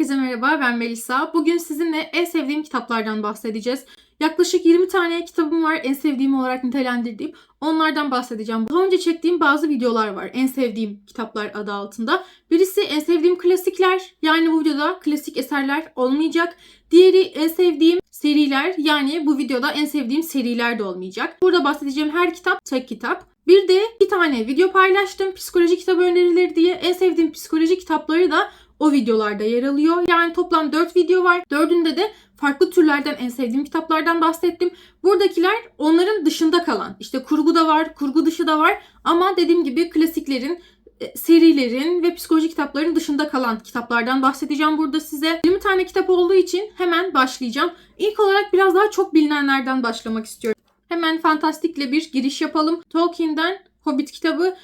Herkese merhaba, ben Melisa. Bugün sizinle en sevdiğim kitaplardan bahsedeceğiz. Yaklaşık 20 tane kitabım var en sevdiğim olarak nitelendirdiğim. Onlardan bahsedeceğim. Daha önce çektiğim bazı videolar var en sevdiğim kitaplar adı altında. Birisi en sevdiğim klasikler. Yani bu videoda klasik eserler olmayacak. Diğeri en sevdiğim seriler. Yani bu videoda en sevdiğim seriler de olmayacak. Burada bahsedeceğim her kitap tek kitap. Bir de bir tane video paylaştım psikoloji kitabı önerileri diye. En sevdiğim psikoloji kitapları da o videolarda yer alıyor. Yani toplam 4 video var. Dördünde de farklı türlerden en sevdiğim kitaplardan bahsettim. Buradakiler onların dışında kalan. İşte kurgu da var, kurgu dışı da var. Ama dediğim gibi klasiklerin, e, serilerin ve psikoloji kitapların dışında kalan kitaplardan bahsedeceğim burada size. 20 tane kitap olduğu için hemen başlayacağım. İlk olarak biraz daha çok bilinenlerden başlamak istiyorum. Hemen fantastikle bir giriş yapalım. Tolkien'den Hobbit kitabı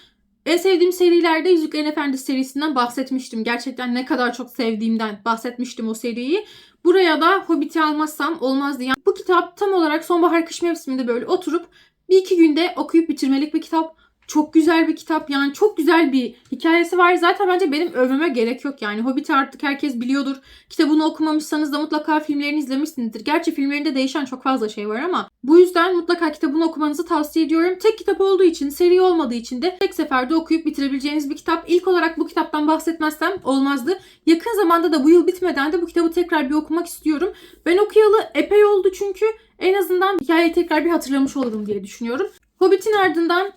en sevdiğim serilerde Yüzüklerin Efendisi serisinden bahsetmiştim. Gerçekten ne kadar çok sevdiğimden bahsetmiştim o seriyi. Buraya da Hobbit'i almazsam olmazdı. Yani bu kitap tam olarak sonbahar kış mevsiminde böyle oturup bir iki günde okuyup bitirmelik bir kitap. Çok güzel bir kitap yani çok güzel bir hikayesi var. Zaten bence benim övmeme gerek yok yani. Hobbit'i artık herkes biliyordur. Kitabını okumamışsanız da mutlaka filmlerini izlemişsinizdir. Gerçi filmlerinde değişen çok fazla şey var ama bu yüzden mutlaka kitabını okumanızı tavsiye ediyorum. Tek kitap olduğu için, seri olmadığı için de tek seferde okuyup bitirebileceğiniz bir kitap. İlk olarak bu kitaptan bahsetmezsem olmazdı. Yakın zamanda da bu yıl bitmeden de bu kitabı tekrar bir okumak istiyorum. Ben okuyalı epey oldu çünkü en azından hikayeyi tekrar bir hatırlamış olurum diye düşünüyorum. Hobbit'in ardından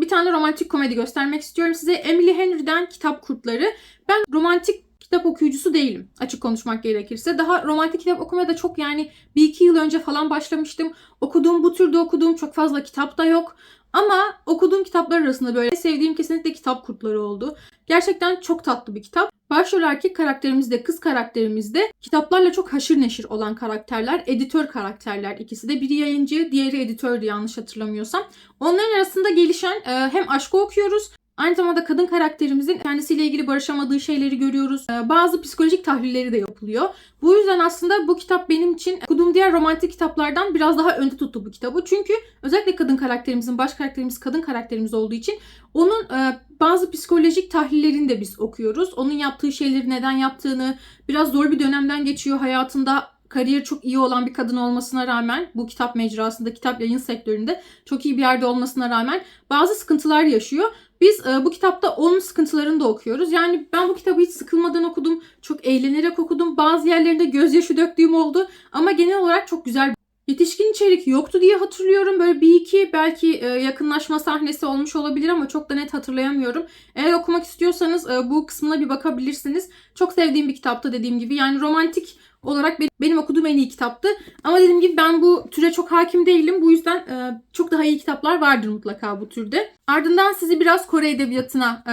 bir tane romantik komedi göstermek istiyorum size. Emily Henry'den Kitap Kurtları. Ben romantik kitap okuyucusu değilim açık konuşmak gerekirse. Daha romantik kitap okumaya da çok yani bir iki yıl önce falan başlamıştım. Okuduğum bu türde okuduğum çok fazla kitap da yok. Ama okuduğum kitaplar arasında böyle sevdiğim kesinlikle kitap kurtları oldu. Gerçekten çok tatlı bir kitap. Başrol erkek karakterimiz de kız karakterimiz de kitaplarla çok haşır neşir olan karakterler. Editör karakterler ikisi de. Biri yayıncı, diğeri editördü yanlış hatırlamıyorsam. Onların arasında gelişen e, hem aşkı okuyoruz Aynı zamanda kadın karakterimizin kendisiyle ilgili barışamadığı şeyleri görüyoruz. Ee, bazı psikolojik tahlilleri de yapılıyor. Bu yüzden aslında bu kitap benim için okuduğum diğer romantik kitaplardan biraz daha önde tuttu bu kitabı. Çünkü özellikle kadın karakterimizin, baş karakterimiz kadın karakterimiz olduğu için onun e, bazı psikolojik tahlillerini de biz okuyoruz. Onun yaptığı şeyleri neden yaptığını, biraz zor bir dönemden geçiyor hayatında kariyeri çok iyi olan bir kadın olmasına rağmen bu kitap mecrasında, kitap yayın sektöründe çok iyi bir yerde olmasına rağmen bazı sıkıntılar yaşıyor. Biz e, bu kitapta onun sıkıntılarını da okuyoruz. Yani ben bu kitabı hiç sıkılmadan okudum. Çok eğlenerek okudum. Bazı yerlerinde gözyaşı döktüğüm oldu. Ama genel olarak çok güzel Yetişkin içerik yoktu diye hatırlıyorum. Böyle bir iki belki e, yakınlaşma sahnesi olmuş olabilir ama çok da net hatırlayamıyorum. Eğer okumak istiyorsanız e, bu kısmına bir bakabilirsiniz. Çok sevdiğim bir kitaptı dediğim gibi. Yani romantik olarak benim okuduğum en iyi kitaptı. Ama dediğim gibi ben bu türe çok hakim değilim. Bu yüzden e, çok daha iyi kitaplar vardır mutlaka bu türde. Ardından sizi biraz Kore Edebiyatı'na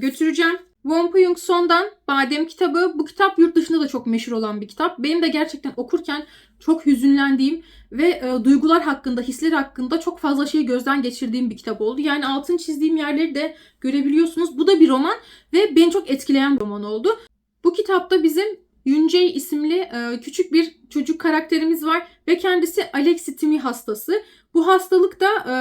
götüreceğim. Won Son'dan Badem kitabı. Bu kitap yurt dışında da çok meşhur olan bir kitap. Benim de gerçekten okurken çok hüzünlendiğim ve e, duygular hakkında, hisler hakkında çok fazla şey gözden geçirdiğim bir kitap oldu. Yani altın çizdiğim yerleri de görebiliyorsunuz. Bu da bir roman ve beni çok etkileyen bir roman oldu. Bu kitapta bizim Yuncay isimli e, küçük bir çocuk karakterimiz var ve kendisi Alexithimi hastası. Bu hastalıkta e,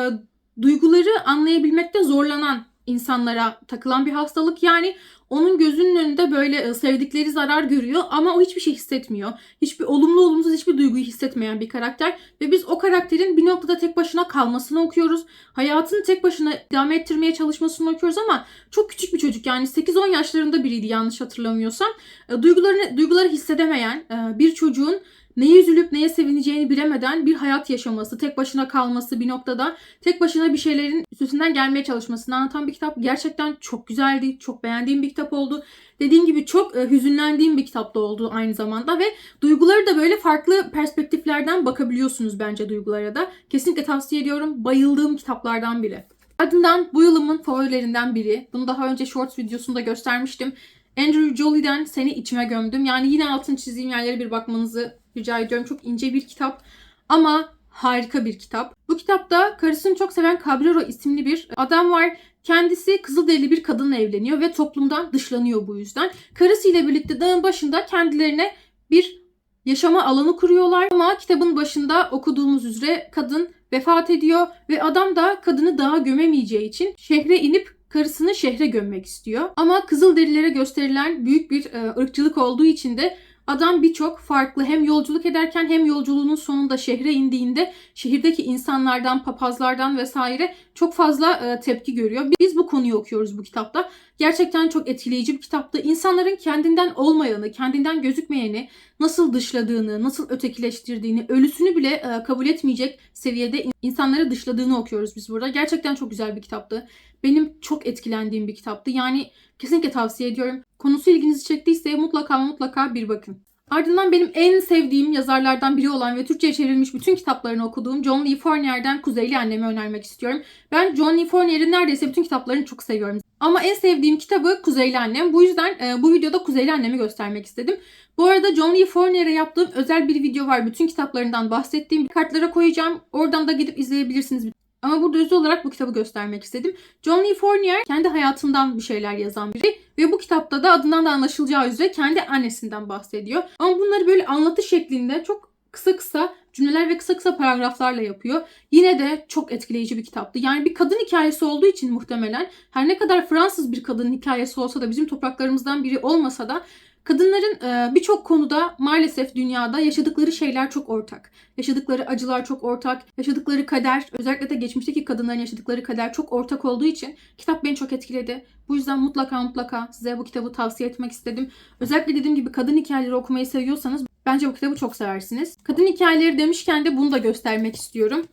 duyguları anlayabilmekte zorlanan insanlara takılan bir hastalık. Yani onun gözünün önünde böyle e, sevdikleri zarar görüyor ama o hiçbir şey hissetmiyor. Hiçbir olumlu olumsuz hiçbir duyguyu hissetmeyen bir karakter ve biz o karakterin bir noktada tek başına kalmasını okuyoruz. Hayatını tek başına devam ettirmeye çalışmasını okuyoruz ama çok küçük bir çocuk yani 8-10 yaşlarında biriydi yanlış hatırlamıyorsam. E, duygularını duyguları hissedemeyen e, bir çocuğun neye üzülüp neye sevineceğini bilemeden bir hayat yaşaması, tek başına kalması bir noktada, tek başına bir şeylerin üstesinden gelmeye çalışmasını anlatan bir kitap. Gerçekten çok güzeldi, çok beğendiğim bir kitap oldu. Dediğim gibi çok e, hüzünlendiğim bir kitap da oldu aynı zamanda ve duyguları da böyle farklı perspektiflerden bakabiliyorsunuz bence duygulara da. Kesinlikle tavsiye ediyorum. Bayıldığım kitaplardan biri. Ardından bu yılımın favorilerinden biri. Bunu daha önce shorts videosunda göstermiştim. Andrew Jolie'den Seni içime gömdüm. Yani yine altın çizdiğim yerlere bir bakmanızı rica ediyorum. Çok ince bir kitap ama harika bir kitap. Bu kitapta karısını çok seven Cabrero isimli bir adam var. Kendisi Kızılderili bir kadınla evleniyor ve toplumdan dışlanıyor bu yüzden. Karısıyla birlikte dağın başında kendilerine bir yaşama alanı kuruyorlar. Ama kitabın başında okuduğumuz üzere kadın vefat ediyor ve adam da kadını dağa gömemeyeceği için şehre inip karısını şehre gömmek istiyor. Ama Kızılderililere gösterilen büyük bir e, ırkçılık olduğu için de Adam birçok farklı hem yolculuk ederken hem yolculuğunun sonunda şehre indiğinde şehirdeki insanlardan, papazlardan vesaire çok fazla e, tepki görüyor. Biz bu konuyu okuyoruz bu kitapta. Gerçekten çok etkileyici bir kitaptı. İnsanların kendinden olmayanı, kendinden gözükmeyeni nasıl dışladığını, nasıl ötekileştirdiğini, ölüsünü bile e, kabul etmeyecek seviyede insanları dışladığını okuyoruz biz burada. Gerçekten çok güzel bir kitaptı. Benim çok etkilendiğim bir kitaptı. Yani kesinlikle tavsiye ediyorum. Konusu ilginizi çektiyse mutlaka mutlaka bir bakın. Ardından benim en sevdiğim yazarlardan biri olan ve Türkçe'ye çevrilmiş bütün kitaplarını okuduğum John Lee Fournier'den Kuzeyli Annemi önermek istiyorum. Ben John Lee Fournier'in neredeyse bütün kitaplarını çok seviyorum. Ama en sevdiğim kitabı Kuzeyli Annem. Bu yüzden e, bu videoda Kuzeyli Annemi göstermek istedim. Bu arada John Lee Fournier'e yaptığım özel bir video var. Bütün kitaplarından bahsettiğim kartlara koyacağım. Oradan da gidip izleyebilirsiniz. Ama burada özel olarak bu kitabı göstermek istedim. John Lee Fournier kendi hayatından bir şeyler yazan biri ve bu kitapta da adından da anlaşılacağı üzere kendi annesinden bahsediyor. Ama bunları böyle anlatı şeklinde çok kısa kısa cümleler ve kısa kısa paragraflarla yapıyor. Yine de çok etkileyici bir kitaptı. Yani bir kadın hikayesi olduğu için muhtemelen her ne kadar Fransız bir kadının hikayesi olsa da bizim topraklarımızdan biri olmasa da Kadınların e, birçok konuda maalesef dünyada yaşadıkları şeyler çok ortak. Yaşadıkları acılar çok ortak, yaşadıkları kader, özellikle de geçmişteki kadınların yaşadıkları kader çok ortak olduğu için kitap beni çok etkiledi. Bu yüzden mutlaka mutlaka size bu kitabı tavsiye etmek istedim. Özellikle dediğim gibi kadın hikayeleri okumayı seviyorsanız bence bu kitabı çok seversiniz. Kadın hikayeleri demişken de bunu da göstermek istiyorum.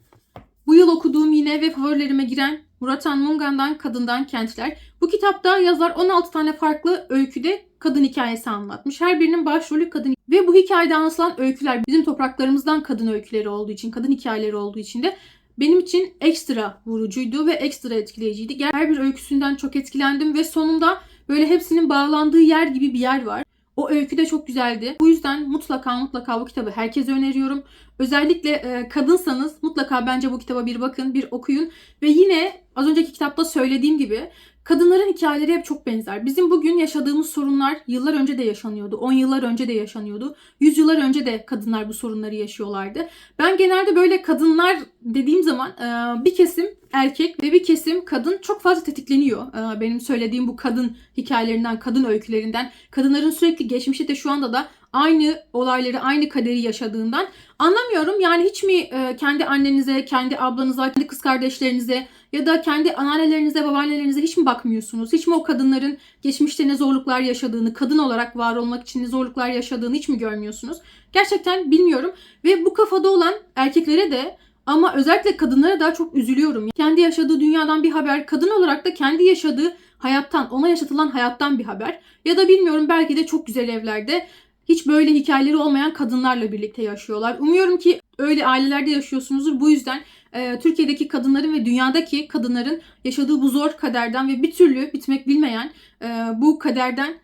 Bu yıl okuduğum yine ve favorilerime giren Murat Mungan'dan Kadından Kentler. Bu kitapta yazar 16 tane farklı öyküde kadın hikayesi anlatmış. Her birinin başrolü kadın ve bu hikayede anlatılan öyküler bizim topraklarımızdan kadın öyküleri olduğu için, kadın hikayeleri olduğu için de benim için ekstra vurucuydu ve ekstra etkileyiciydi. Her bir öyküsünden çok etkilendim ve sonunda böyle hepsinin bağlandığı yer gibi bir yer var. O öykü de çok güzeldi. Bu yüzden mutlaka mutlaka bu kitabı herkese öneriyorum. Özellikle e, kadınsanız mutlaka bence bu kitaba bir bakın, bir okuyun. Ve yine az önceki kitapta söylediğim gibi Kadınların hikayeleri hep çok benzer. Bizim bugün yaşadığımız sorunlar yıllar önce de yaşanıyordu. 10 yıllar önce de yaşanıyordu. 100 yıllar önce de kadınlar bu sorunları yaşıyorlardı. Ben genelde böyle kadınlar dediğim zaman bir kesim erkek ve bir kesim kadın çok fazla tetikleniyor. Benim söylediğim bu kadın hikayelerinden, kadın öykülerinden. Kadınların sürekli geçmişte de şu anda da aynı olayları, aynı kaderi yaşadığından anlamıyorum. Yani hiç mi kendi annenize, kendi ablanıza, kendi kız kardeşlerinize ya da kendi anneannelerinize, babaannelerinize hiç mi bakmıyorsunuz? Hiç mi o kadınların geçmişte ne zorluklar yaşadığını, kadın olarak var olmak için ne zorluklar yaşadığını hiç mi görmüyorsunuz? Gerçekten bilmiyorum. Ve bu kafada olan erkeklere de ama özellikle kadınlara daha çok üzülüyorum. Kendi yaşadığı dünyadan bir haber, kadın olarak da kendi yaşadığı hayattan, ona yaşatılan hayattan bir haber. Ya da bilmiyorum belki de çok güzel evlerde hiç böyle hikayeleri olmayan kadınlarla birlikte yaşıyorlar. Umuyorum ki öyle ailelerde yaşıyorsunuzdur. Bu yüzden e, Türkiye'deki kadınların ve dünyadaki kadınların yaşadığı bu zor kaderden ve bir türlü bitmek bilmeyen e, bu kaderden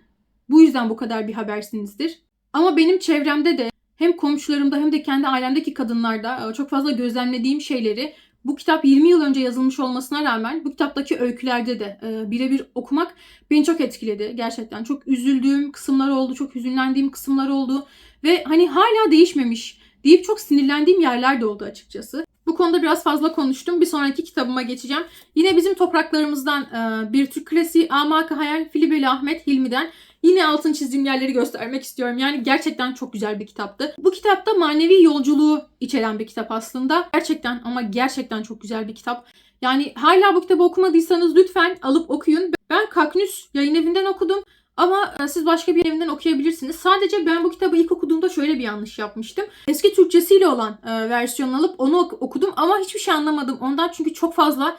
bu yüzden bu kadar bir habersinizdir. Ama benim çevremde de hem komşularımda hem de kendi ailemdeki kadınlarda e, çok fazla gözlemlediğim şeyleri bu kitap 20 yıl önce yazılmış olmasına rağmen bu kitaptaki öykülerde de e, birebir okumak beni çok etkiledi. Gerçekten çok üzüldüğüm kısımlar oldu, çok hüzünlendiğim kısımlar oldu ve hani hala değişmemiş deyip çok sinirlendiğim yerler de oldu açıkçası. Bu konuda biraz fazla konuştum. Bir sonraki kitabıma geçeceğim. Yine bizim topraklarımızdan e, bir Türk klasiği Amak Hayal Filibeli Ahmet Hilmi'den yine altın çizdiğim yerleri göstermek istiyorum. Yani gerçekten çok güzel bir kitaptı. Bu kitapta manevi yolculuğu içeren bir kitap aslında. Gerçekten ama gerçekten çok güzel bir kitap. Yani hala bu kitabı okumadıysanız lütfen alıp okuyun. Ben Kaknüs yayın evinden okudum. Ama e, siz başka bir evinden okuyabilirsiniz. Sadece ben bu kitabı ilk okuduğumda şöyle bir yanlış yapmıştım. Eski Türkçesiyle olan e, versiyonunu alıp onu okudum ama hiçbir şey anlamadım ondan çünkü çok fazla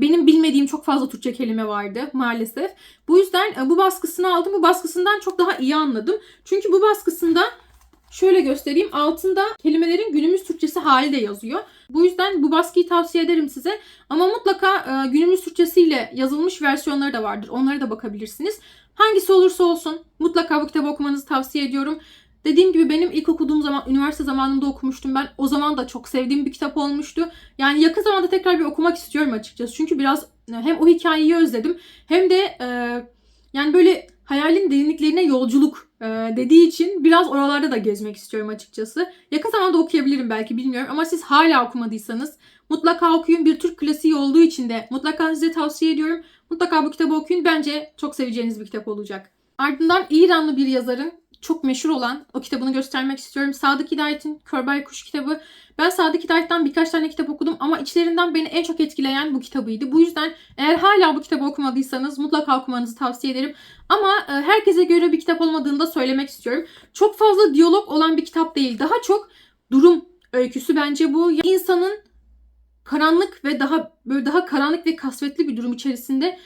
benim bilmediğim çok fazla Türkçe kelime vardı maalesef. Bu yüzden e, bu baskısını aldım. Bu baskısından çok daha iyi anladım. Çünkü bu baskısında şöyle göstereyim. Altında kelimelerin günümüz Türkçesi hali de yazıyor. Bu yüzden bu baskıyı tavsiye ederim size. Ama mutlaka e, günümüz Türkçesiyle yazılmış versiyonları da vardır. Onlara da bakabilirsiniz. Hangisi olursa olsun mutlaka bu kitabı okumanızı tavsiye ediyorum. Dediğim gibi benim ilk okuduğum zaman üniversite zamanında okumuştum ben. O zaman da çok sevdiğim bir kitap olmuştu. Yani yakın zamanda tekrar bir okumak istiyorum açıkçası. Çünkü biraz e, hem o hikayeyi özledim hem de e, yani böyle hayalin derinliklerine yolculuk e, dediği için biraz oralarda da gezmek istiyorum açıkçası. Yakın zamanda okuyabilirim belki bilmiyorum ama siz hala okumadıysanız mutlaka okuyun. Bir Türk klasiği olduğu için de mutlaka size tavsiye ediyorum. Mutlaka bu kitabı okuyun. Bence çok seveceğiniz bir kitap olacak. Ardından İranlı bir yazarın çok meşhur olan o kitabını göstermek istiyorum. Sadık Hidayet'in Kör Baykuş kitabı. Ben Sadık Hidayet'ten birkaç tane kitap okudum ama içlerinden beni en çok etkileyen bu kitabıydı. Bu yüzden eğer hala bu kitabı okumadıysanız mutlaka okumanızı tavsiye ederim. Ama e, herkese göre bir kitap olmadığını da söylemek istiyorum. Çok fazla diyalog olan bir kitap değil. Daha çok durum öyküsü bence bu. İnsanın karanlık ve daha böyle daha karanlık ve kasvetli bir durum içerisinde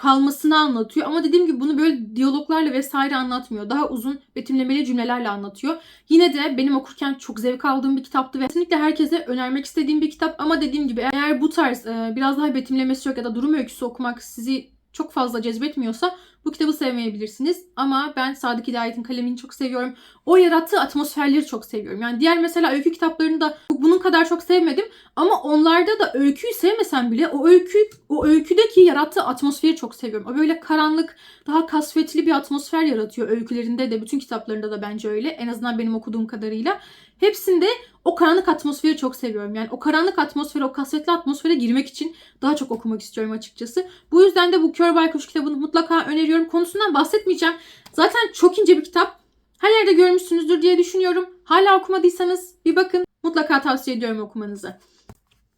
kalmasını anlatıyor. Ama dediğim gibi bunu böyle diyaloglarla vesaire anlatmıyor. Daha uzun betimlemeli cümlelerle anlatıyor. Yine de benim okurken çok zevk aldığım bir kitaptı ve kesinlikle herkese önermek istediğim bir kitap. Ama dediğim gibi eğer bu tarz e, biraz daha betimlemesi yok ya da durum öyküsü okumak sizi çok fazla cezbetmiyorsa bu kitabı sevmeyebilirsiniz. Ama ben Sadık Hidayet'in kalemini çok seviyorum. O yarattığı atmosferleri çok seviyorum. Yani diğer mesela öykü kitaplarını da bunun kadar çok sevmedim. Ama onlarda da öyküyü sevmesem bile o öykü o öyküdeki yarattığı atmosferi çok seviyorum. O böyle karanlık, daha kasvetli bir atmosfer yaratıyor öykülerinde de, bütün kitaplarında da bence öyle. En azından benim okuduğum kadarıyla. Hepsinde o karanlık atmosferi çok seviyorum. Yani o karanlık atmosfere, o kasvetli atmosfere girmek için daha çok okumak istiyorum açıkçası. Bu yüzden de bu Kör Baykuş kitabını mutlaka öneriyorum. Konusundan bahsetmeyeceğim. Zaten çok ince bir kitap. Her yerde görmüşsünüzdür diye düşünüyorum. Hala okumadıysanız bir bakın. Mutlaka tavsiye ediyorum okumanızı.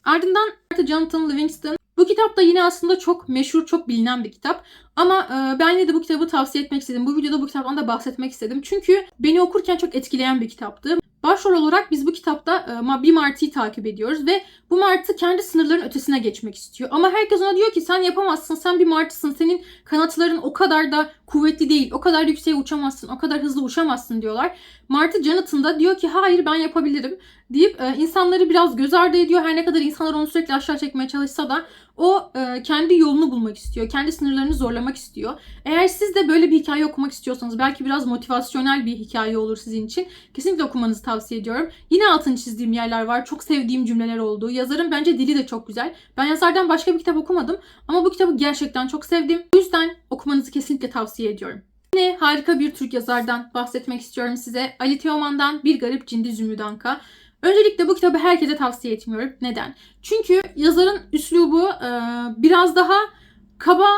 Ardından Jonathan Livingston. Bu kitap da yine aslında çok meşhur, çok bilinen bir kitap. Ama e, ben yine de bu kitabı tavsiye etmek istedim. Bu videoda bu kitaptan da bahsetmek istedim. Çünkü beni okurken çok etkileyen bir kitaptı. Başrol olarak biz bu kitapta e, bir martıyı takip ediyoruz ve bu martı kendi sınırların ötesine geçmek istiyor. Ama herkes ona diyor ki sen yapamazsın, sen bir martısın, senin kanatların o kadar da kuvvetli değil, o kadar yükseğe uçamazsın, o kadar hızlı uçamazsın diyorlar. Martı Jonathan da diyor ki hayır ben yapabilirim deyip e, insanları biraz göz ardı ediyor. Her ne kadar insanlar onu sürekli aşağı çekmeye çalışsa da o e, kendi yolunu bulmak istiyor. Kendi sınırlarını zorlamak istiyor. Eğer siz de böyle bir hikaye okumak istiyorsanız belki biraz motivasyonel bir hikaye olur sizin için. Kesinlikle okumanızı tavsiye ediyorum. Yine altını çizdiğim yerler var. Çok sevdiğim cümleler oldu. Yazarın bence dili de çok güzel. Ben yazardan başka bir kitap okumadım ama bu kitabı gerçekten çok sevdim. Bu yüzden okumanızı kesinlikle tavsiye ediyorum. Yine harika bir Türk yazardan bahsetmek istiyorum size. Ali Teoman'dan Bir Garip Cindi Zümrüdanka. Öncelikle bu kitabı herkese tavsiye etmiyorum. Neden? Çünkü yazarın üslubu e, biraz daha kaba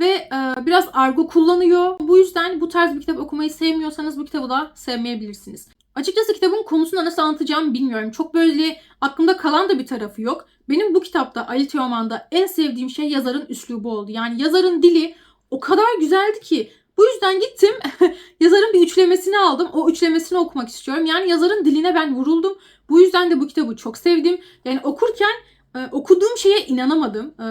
ve e, biraz argo kullanıyor. Bu yüzden bu tarz bir kitap okumayı sevmiyorsanız bu kitabı da sevmeyebilirsiniz. Açıkçası kitabın konusunu nasıl anlatacağımı bilmiyorum. Çok böyle aklımda kalan da bir tarafı yok. Benim bu kitapta Ali Teoman'da en sevdiğim şey yazarın üslubu oldu. Yani yazarın dili o kadar güzeldi ki bu yüzden gittim yazarın bir üçlemesini aldım. O üçlemesini okumak istiyorum. Yani yazarın diline ben vuruldum. Bu yüzden de bu kitabı çok sevdim. Yani okurken e, okuduğum şeye inanamadım. E,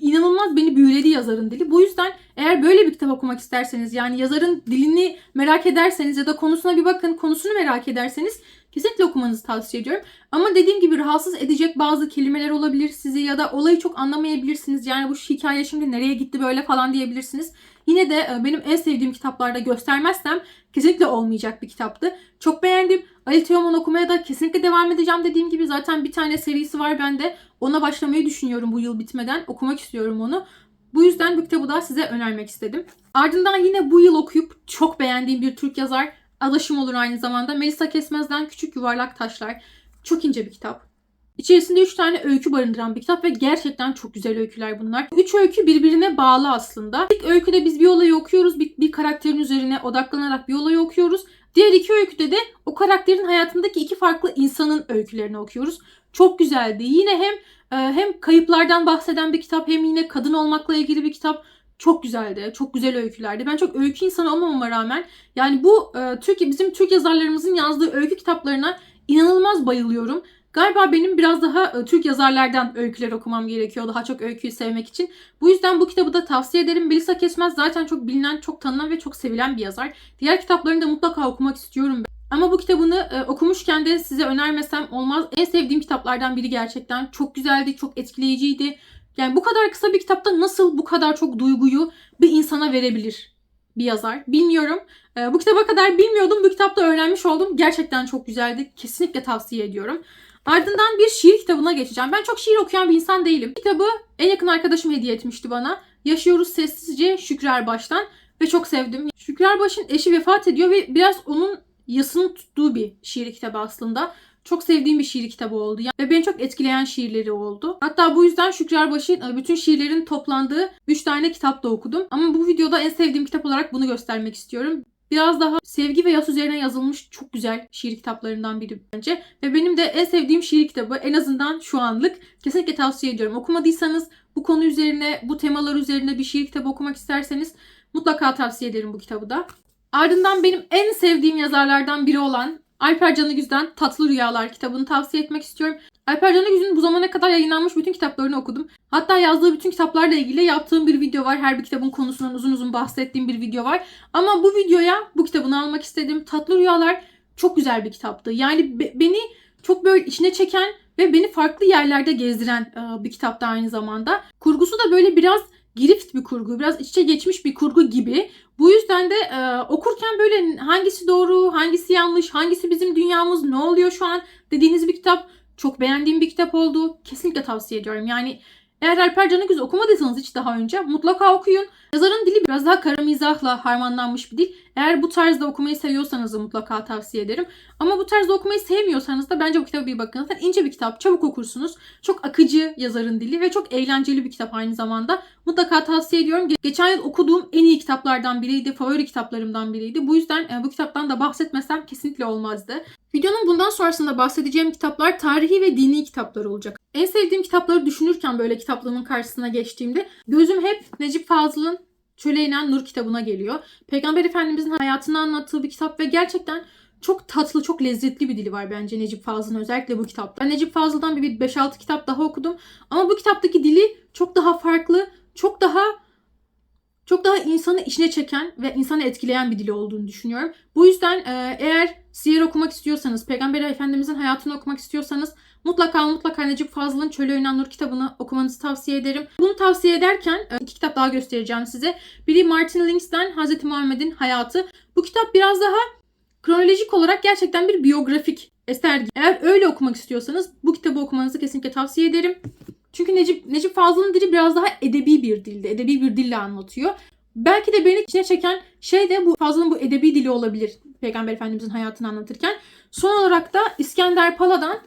inanılmaz beni büyüledi yazarın dili. Bu yüzden eğer böyle bir kitap okumak isterseniz yani yazarın dilini merak ederseniz ya da konusuna bir bakın konusunu merak ederseniz kesinlikle okumanızı tavsiye ediyorum. Ama dediğim gibi rahatsız edecek bazı kelimeler olabilir sizi ya da olayı çok anlamayabilirsiniz. Yani bu hikaye şimdi nereye gitti böyle falan diyebilirsiniz. Yine de e, benim en sevdiğim kitaplarda göstermezsem kesinlikle olmayacak bir kitaptı. Çok beğendim. Ali Teoman okumaya da kesinlikle devam edeceğim dediğim gibi. Zaten bir tane serisi var bende. Ona başlamayı düşünüyorum bu yıl bitmeden. Okumak istiyorum onu. Bu yüzden bu kitabı da size önermek istedim. Ardından yine bu yıl okuyup çok beğendiğim bir Türk yazar. Adaşım olur aynı zamanda. Melisa Kesmez'den Küçük Yuvarlak Taşlar. Çok ince bir kitap. İçerisinde 3 tane öykü barındıran bir kitap ve gerçekten çok güzel öyküler bunlar. 3 öykü birbirine bağlı aslında. İlk öyküde biz bir olayı okuyoruz. Bir, bir karakterin üzerine odaklanarak bir olayı okuyoruz. Diğer iki öyküde de o karakterin hayatındaki iki farklı insanın öykülerini okuyoruz. Çok güzeldi. Yine hem e, hem kayıplardan bahseden bir kitap hem yine kadın olmakla ilgili bir kitap. Çok güzeldi. Çok güzel öykülerdi. Ben çok öykü insanı olmamama rağmen yani bu e, Türkiye bizim Türk yazarlarımızın yazdığı öykü kitaplarına inanılmaz bayılıyorum. Galiba benim biraz daha e, Türk yazarlardan öyküler okumam gerekiyor. Daha çok öyküyü sevmek için. Bu yüzden bu kitabı da tavsiye ederim. Melisa Kesmez zaten çok bilinen, çok tanınan ve çok sevilen bir yazar. Diğer kitaplarını da mutlaka okumak istiyorum. Ama bu kitabını e, okumuşken de size önermesem olmaz. En sevdiğim kitaplardan biri gerçekten. Çok güzeldi, çok etkileyiciydi. Yani bu kadar kısa bir kitapta nasıl bu kadar çok duyguyu bir insana verebilir bir yazar? Bilmiyorum. E, bu kitaba kadar bilmiyordum. Bu kitapta öğrenmiş oldum. Gerçekten çok güzeldi. Kesinlikle tavsiye ediyorum. Ardından bir şiir kitabına geçeceğim. Ben çok şiir okuyan bir insan değilim. Kitabı en yakın arkadaşım hediye etmişti bana. Yaşıyoruz sessizce Şükrü Erbaş'tan ve çok sevdim. Şükrü Erbaş'ın eşi vefat ediyor ve biraz onun yasını tuttuğu bir şiir kitabı aslında. çok sevdiğim bir şiir kitabı oldu. Ve beni çok etkileyen şiirleri oldu. Hatta bu yüzden Şükrü Erbaş'ın e, bütün şiirlerin toplandığı 3 tane kitap da okudum. Ama bu videoda en sevdiğim kitap olarak bunu göstermek istiyorum. Biraz daha sevgi ve yas üzerine yazılmış çok güzel şiir kitaplarından biri bence. Ve benim de en sevdiğim şiir kitabı en azından şu anlık kesinlikle tavsiye ediyorum. Okumadıysanız bu konu üzerine, bu temalar üzerine bir şiir kitabı okumak isterseniz mutlaka tavsiye ederim bu kitabı da. Ardından benim en sevdiğim yazarlardan biri olan Alper Canıgüz'den Tatlı Rüyalar kitabını tavsiye etmek istiyorum. Alper Canıgüz'ün bu zamana kadar yayınlanmış bütün kitaplarını okudum. Hatta yazdığı bütün kitaplarla ilgili yaptığım bir video var. Her bir kitabın konusundan uzun uzun bahsettiğim bir video var. Ama bu videoya bu kitabını almak istedim. Tatlı Rüyalar çok güzel bir kitaptı. Yani be- beni çok böyle içine çeken ve beni farklı yerlerde gezdiren e, bir kitaptı aynı zamanda. Kurgusu da böyle biraz girift bir kurgu, biraz iç içe geçmiş bir kurgu gibi. Bu yüzden de e, okurken böyle hangisi doğru, hangisi yanlış, hangisi bizim dünyamız, ne oluyor şu an dediğiniz bir kitap. Çok beğendiğim bir kitap oldu. Kesinlikle tavsiye ediyorum. Yani eğer Alper Canıgüz okumadıysanız hiç daha önce mutlaka okuyun. Yazarın dili biraz daha kara mizahla harmanlanmış bir dil. Eğer bu tarzda okumayı seviyorsanız da mutlaka tavsiye ederim. Ama bu tarzda okumayı sevmiyorsanız da bence bu kitaba bir bakın. Zaten ince bir kitap, çabuk okursunuz. Çok akıcı yazarın dili ve çok eğlenceli bir kitap aynı zamanda. Mutlaka tavsiye ediyorum. Ge- Geçen yıl okuduğum en iyi kitaplardan biriydi. Favori kitaplarımdan biriydi. Bu yüzden e, bu kitaptan da bahsetmesem kesinlikle olmazdı. Videonun bundan sonrasında bahsedeceğim kitaplar tarihi ve dini kitaplar olacak. En sevdiğim kitapları düşünürken böyle kitaplığımın karşısına geçtiğimde gözüm hep Necip Fazıl'ın Çöle inen Nur kitabına geliyor. Peygamber Efendimizin hayatını anlattığı bir kitap ve gerçekten çok tatlı, çok lezzetli bir dili var bence Necip Fazıl'ın özellikle bu kitapta. Ben Necip Fazıl'dan bir 5-6 kitap daha okudum ama bu kitaptaki dili çok daha farklı, çok daha çok daha insanı içine çeken ve insanı etkileyen bir dili olduğunu düşünüyorum. Bu yüzden e, eğer siyer okumak istiyorsanız, Peygamber Efendimizin hayatını okumak istiyorsanız mutlaka mutlaka Necip Fazıl'ın Çöle inen Nur kitabını okumanızı tavsiye ederim. Bunu tavsiye ederken e, iki kitap daha göstereceğim size. Biri Martin Links'ten Hz. Muhammed'in hayatı. Bu kitap biraz daha kronolojik olarak gerçekten bir biyografik eser. Eğer öyle okumak istiyorsanız bu kitabı okumanızı kesinlikle tavsiye ederim. Çünkü Necip, Necip Fazıl'ın dili biraz daha edebi bir dilde, edebi bir dille anlatıyor. Belki de beni içine çeken şey de bu Fazıl'ın bu edebi dili olabilir. Peygamber Efendimizin hayatını anlatırken. Son olarak da İskender Pala'dan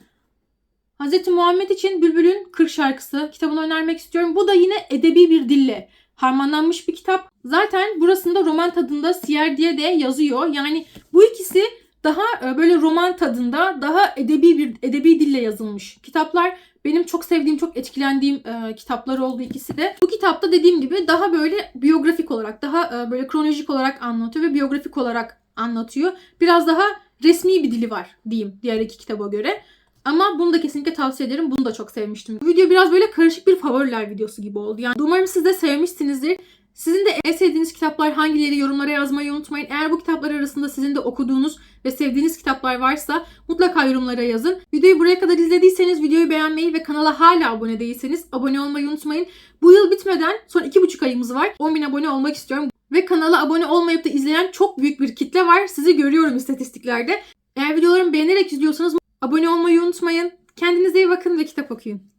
Hz. Muhammed için Bülbül'ün Kırk Şarkısı kitabını önermek istiyorum. Bu da yine edebi bir dille harmanlanmış bir kitap. Zaten burasında roman tadında Siyer diye de yazıyor. Yani bu ikisi daha e, böyle roman tadında, daha edebi bir edebi dille yazılmış kitaplar. Benim çok sevdiğim, çok etkilendiğim e, kitaplar oldu ikisi de. Bu kitapta dediğim gibi daha böyle biyografik olarak, daha e, böyle kronolojik olarak anlatıyor ve biyografik olarak anlatıyor. Biraz daha resmi bir dili var diyeyim diğer iki kitaba göre. Ama bunu da kesinlikle tavsiye ederim. Bunu da çok sevmiştim. Bu video biraz böyle karışık bir favoriler videosu gibi oldu. Yani umarım siz de sevmişsinizdir. Sizin de en sevdiğiniz kitaplar hangileri yorumlara yazmayı unutmayın. Eğer bu kitaplar arasında sizin de okuduğunuz ve sevdiğiniz kitaplar varsa mutlaka yorumlara yazın. Videoyu buraya kadar izlediyseniz videoyu beğenmeyi ve kanala hala abone değilseniz abone olmayı unutmayın. Bu yıl bitmeden son 2,5 ayımız var. 10.000 abone olmak istiyorum. Ve kanala abone olmayıp da izleyen çok büyük bir kitle var. Sizi görüyorum istatistiklerde. Eğer videolarımı beğenerek izliyorsanız abone olmayı unutmayın. Kendinize iyi bakın ve kitap okuyun.